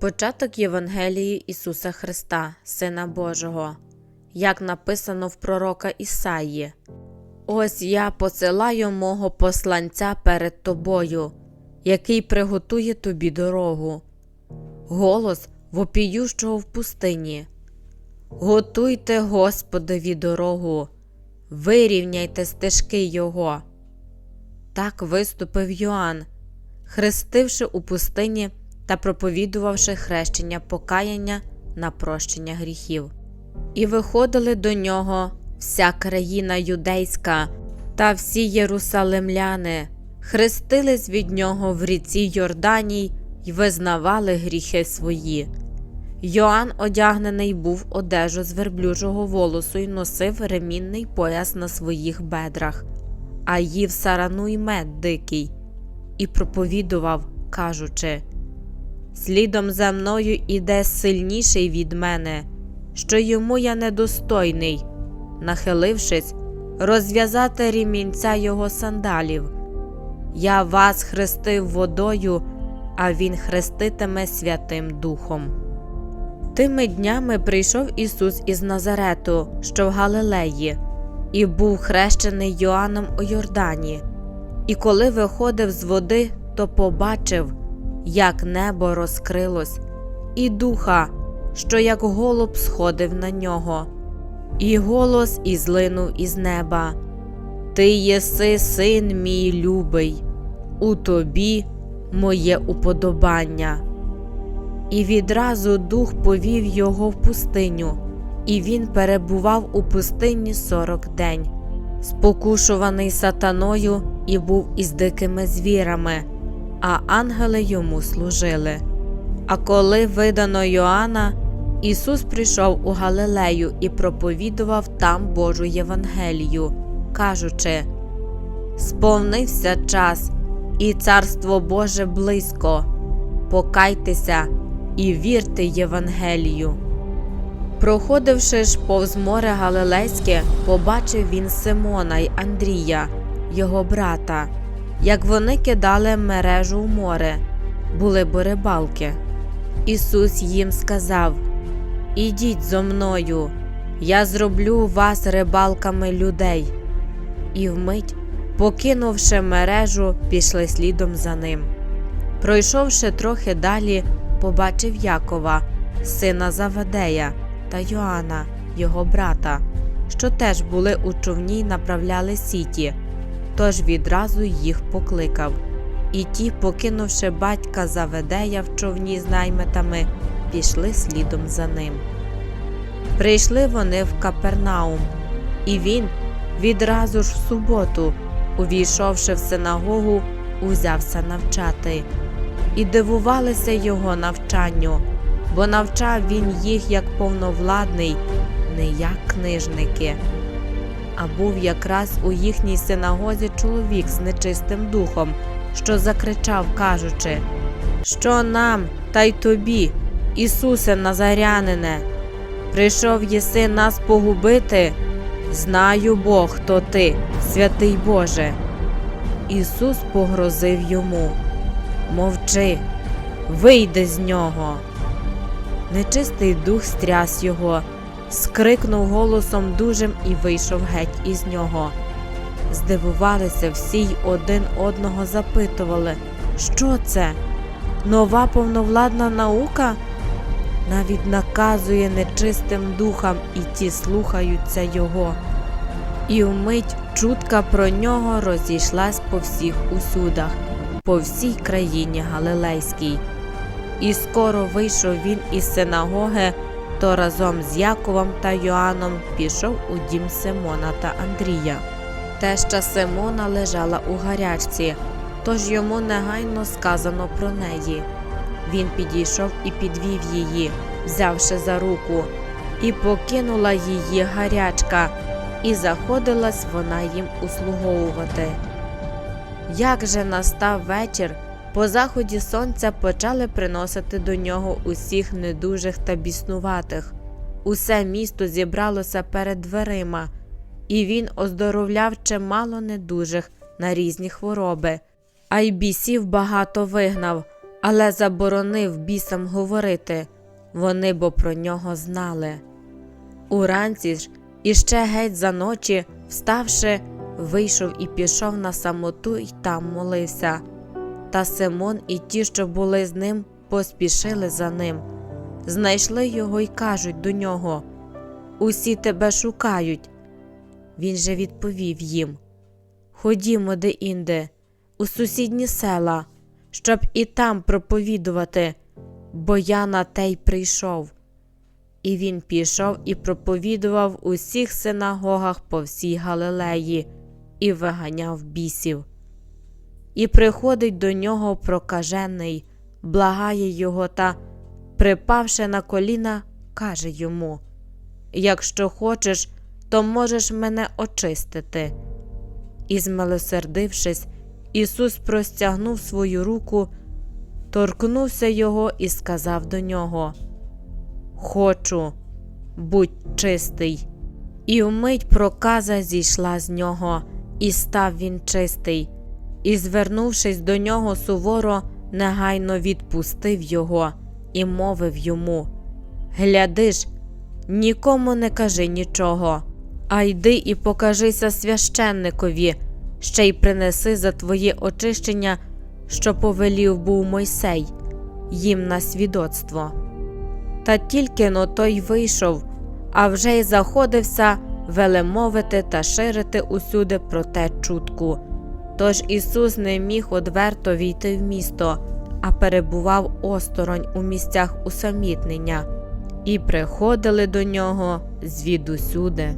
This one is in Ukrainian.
Початок Євангелії Ісуса Христа, Сина Божого, як написано в пророка Ісаї. Ось я посилаю мого посланця перед тобою, який приготує тобі дорогу. Голос вопіющого в пустині. Готуйте Господові дорогу, вирівняйте стежки Його. Так виступив Йоанн, хрестивши у пустині та проповідувавши хрещення покаяння на прощення гріхів. І виходили до нього вся країна юдейська та всі єрусалимляни, хрестились від нього в ріці Йорданій й визнавали гріхи свої. Йоанн одягнений був одежу з верблюжого волосу й носив ремінний пояс на своїх бедрах, а їв сарану й мед дикий, і проповідував, кажучи: Слідом за мною іде сильніший від мене, що йому я недостойний, нахилившись, розв'язати рімінця його сандалів. Я вас хрестив водою, а він хреститиме Святим Духом. Тими днями прийшов Ісус із Назарету, що в Галилеї, і був хрещений Йоанном у Йордані. І коли виходив з води, то побачив, як небо розкрилось, і духа, що як голуб сходив на нього, і голос ізлинув із неба: Ти єси син мій любий, у тобі моє уподобання. І відразу дух повів його в пустиню, і він перебував у пустині сорок день, спокушуваний сатаною і був із дикими звірами, а ангели йому служили. А коли видано Йоанна, Ісус прийшов у Галилею і проповідував там Божу Євангелію, кажучи: Сповнився час, і царство Боже близько. Покайтеся і вірте Євангелію. Проходивши ж повз море Галилейське, побачив він Симона й Андрія, його брата, як вони кидали мережу в море, були рибалки. Ісус їм сказав: Ідіть зо мною, я зроблю вас рибалками людей. І вмить, покинувши мережу, пішли слідом за ним. Пройшовши трохи далі, побачив Якова, сина Завадея, та Йоанна, його брата, що теж були у човні й направляли сіті, тож відразу їх покликав. І ті, покинувши батька Заведея в човні з наймитами, пішли слідом за ним. Прийшли вони в Капернаум, і він відразу ж в суботу, увійшовши в синагогу, узявся навчати і дивувалися його навчанню, бо навчав він їх як повновладний, не як книжники. А був якраз у їхній синагозі чоловік з нечистим духом, що закричав, кажучи, Що нам, та й тобі, Ісусе Назарянине, прийшов єси нас погубити? Знаю Бог, хто ти, святий Боже. Ісус погрозив йому. Мовчи, вийди з нього. Нечистий дух стряс його, скрикнув голосом дужим і вийшов геть із нього. Здивувалися всі й один одного запитували, що це? Нова повновладна наука? Навіть наказує нечистим духам, і ті слухаються його. І вмить чутка про нього розійшлась по всіх усюдах по всій країні Галилейській. І скоро вийшов він із синагоги, то разом з Яковом та Йоанном пішов у дім Симона та Андрія. Теща Симона лежала у гарячці, тож йому негайно сказано про неї. Він підійшов і підвів її, взявши за руку, і покинула її гарячка, і заходилась вона їм услуговувати. Як же настав вечір, по заході сонця почали приносити до нього усіх недужих та біснуватих. Усе місто зібралося перед дверима, і він оздоровляв чимало недужих на різні хвороби, а й бісів багато вигнав, але заборонив бісам говорити, вони бо про нього знали. Уранці ж, іще геть за ночі, вставши, вийшов і пішов на самоту й там молився. Та Симон і ті, що були з ним, поспішили за ним. Знайшли його й кажуть до нього Усі тебе шукають. Він же відповів їм Ходімо де-інде, у сусідні села, щоб і там проповідувати, бо я на те й прийшов. І він пішов і проповідував у всіх синагогах по всій Галилеї і виганяв бісів. І приходить до нього прокажений, благає його та, припавши на коліна, каже йому: Якщо хочеш, то можеш мене очистити. І, змилосердившись, Ісус простягнув свою руку, торкнувся його і сказав до нього: Хочу, будь чистий. І вмить проказа зійшла з нього, і став він чистий, і, звернувшись до нього суворо, негайно відпустив його і мовив йому: Гляди ж, нікому не кажи нічого, а йди і покажися священникові, ще й принеси за твоє очищення, що повелів був Мойсей, їм на свідоцтво. Та тільки но той вийшов, а вже й заходився велемовити та ширити усюди про те чутку. Тож Ісус не міг одверто війти в місто, а перебував осторонь у місцях усамітнення, і приходили до нього звідусюди.